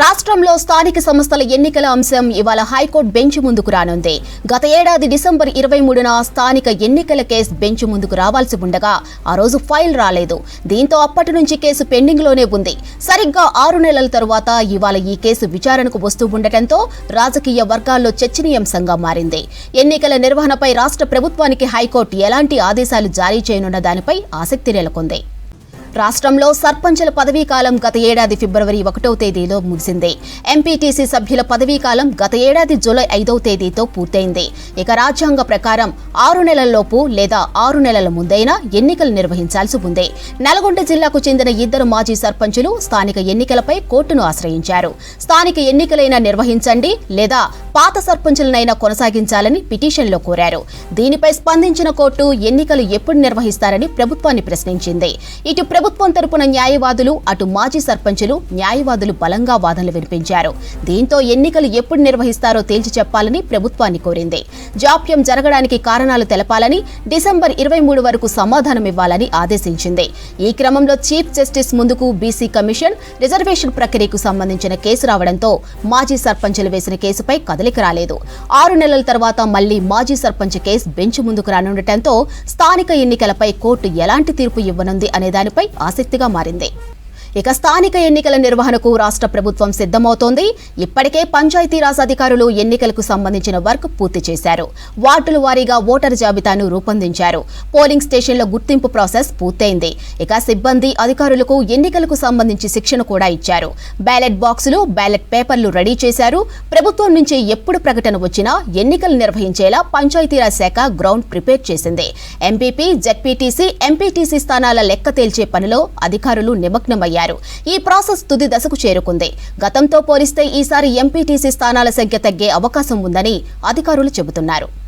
రాష్ట్రంలో స్థానిక సంస్థల ఎన్నికల అంశం ఇవాళ హైకోర్టు బెంచ్ ముందుకు రానుంది. గత ఏడాది డిసెంబర్ ఇరవై మూడున స్థానిక ఎన్నికల కేసు బెంచ్ ముందుకు రావాల్సి ఉండగా ఆ రోజు ఫైల్ రాలేదు. దీంతో అప్పటి నుంచి కేసు పెండింగ్లోనే ఉంది. సరిగ్గా ఆరు నెలల తరువాత ఇవాళ ఈ కేసు విచారణకు వస్తూ ఉండటంతో రాజకీయ వర్గాల్లో చర్చనీయాంశంగా మారింది. ఎన్నికల నిర్వహణపై రాష్ట్ర ప్రభుత్వానికి హైకోర్టు ఎలాంటి ఆదేశాలు జారీ చేయనున్న దానిపై ఆసక్తి నెలకొంది. రాష్ట్రంలో సర్పంచుల పదవీ కాలం గత ఏడాది ఫిబ్రవరి ఒకటో తేదీలో ముగిసింది. ఎంపీటీసీ సభ్యుల పదవీ కాలం గత ఏడాది జూలై ఐదవ తేదీతో పూర్తయింది. ఇక రాజ్యాంగ ప్రకారం ఆరు నెలల్లోపు లేదా ఆరు నెలల ముందైనా ఎన్నికలు నిర్వహించాల్సి ఉంది. నల్గొండ జిల్లాకు చెందిన ఇద్దరు మాజీ సర్పంచులు స్థానిక ఎన్నికలపై కోర్టును ఆశ్రయించారు. స్థానిక ఎన్నికలైనా నిర్వహించండి లేదా పాత సర్పంచులనైనా కొనసాగించాలని పిటిషన్లో కోరారు. దీనిపై స్పందించిన కోర్టు ఎన్నికలు ఎప్పుడు నిర్వహిస్తారని ప్రభుత్వాన్ని ప్రశ్నించింది. ఇటు ప్రభుత్వం తరపున న్యాయవాదులు అటు మాజీ సర్పంచులు న్యాయవాదులు బలంగా వాదనలు వినిపించారు. దీంతో ఎన్నికలు ఎప్పుడు నిర్వహిస్తారో తేల్చి చెప్పాలని ప్రభుత్వాన్ని కోరింది. జాప్యం జరగడానికి కారణాలు తెలపాలని డిసెంబర్ ఇరవై మూడు వరకు సమాధానం ఇవ్వాలని ఆదేశించింది. ఈ క్రమంలో చీఫ్ జస్టిస్ ముందుకు బీసీ కమిషన్ రిజర్వేషన్ ప్రక్రియకు సంబంధించిన కేసు రావడంతో మాజీ సర్పంచులు వేసిన కేసుపై కదలిక రాలేదు. ఆరు నెలల తర్వాత మళ్ళీ మాజీ సర్పంచ్ కేసు బెంచ్ ముందుకు రానుండటంతో స్థానిక ఎన్నికలపై కోర్టు ఎలాంటి తీర్పు ఇవ్వనుంది అనే దానిపై ఆసక్తిగా మారింది. ఇక స్థానిక ఎన్నికల నిర్వహణకు రాష్ట్ర ప్రభుత్వం సిద్ధమవుతోంది. ఇప్పటికే పంచాయతీరాజ్ అధికారులు ఎన్నికలకు సంబంధించిన వర్క్ పూర్తి చేశారు. వార్డుల వారీగా ఓటర్ జాబితాను రూపొందించారు. పోలింగ్ స్టేషన్ల గుర్తింపు ప్రాసెస్ పూర్తయింది. ఇక సిబ్బంది అధికారులకు ఎన్నికలకు సంబంధించి శిక్షణ కూడా ఇచ్చారు. బ్యాలెట్ బాక్సులు బ్యాలెట్ పేపర్లు రెడీ చేశారు. ప్రభుత్వం నుంచి ఎప్పుడు ప్రకటన వచ్చినా ఎన్నికలు నిర్వహించేలా పంచాయతీరాజ్ శాఖ గ్రౌండ్ ప్రిపేర్ చేసింది. ఎంపీపీ జెడ్పీటీసీ ఎంపీటీసీ స్థానాల లెక్క తేల్చే పనిలో అధికారులు నిమగ్నమయ్యారు. ఈ ప్రాసెస్ తుది దశకు చేరుకుంది. గతంతో పోలిస్తే ఈసారి ఎంపీటీసీ స్థానాల సంఖ్య తగ్గే అవకాశం ఉందని అధికారులు చెబుతున్నారు.